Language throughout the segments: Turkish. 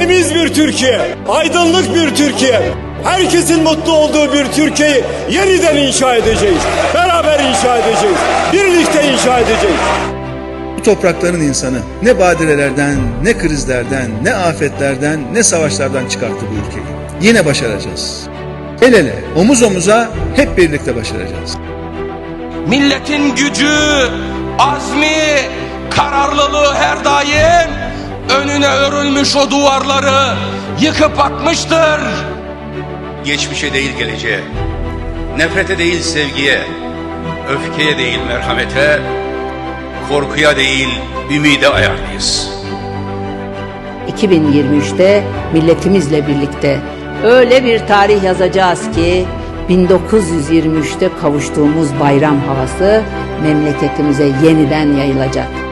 temiz bir Türkiye, aydınlık bir Türkiye, herkesin mutlu olduğu bir Türkiye'yi yeniden inşa edeceğiz. Beraber inşa edeceğiz. Birlikte inşa edeceğiz. Bu toprakların insanı ne badirelerden, ne krizlerden, ne afetlerden, ne savaşlardan çıkarttı bu ülkeyi. Yine başaracağız. El ele, omuz omuza hep birlikte başaracağız. Milletin gücü, azmi, önüne örülmüş o duvarları yıkıp atmıştır. Geçmişe değil geleceğe, nefrete değil sevgiye, öfkeye değil merhamete, korkuya değil ümide ayarlıyız. 2023'te milletimizle birlikte öyle bir tarih yazacağız ki 1923'te kavuştuğumuz bayram havası memleketimize yeniden yayılacak.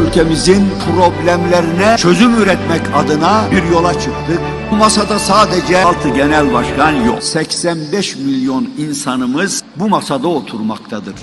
Ülkemizin problemlerine çözüm üretmek adına bir yola çıktık. Bu masada sadece 6 genel başkan yok. 85 milyon insanımız bu masada oturmaktadır.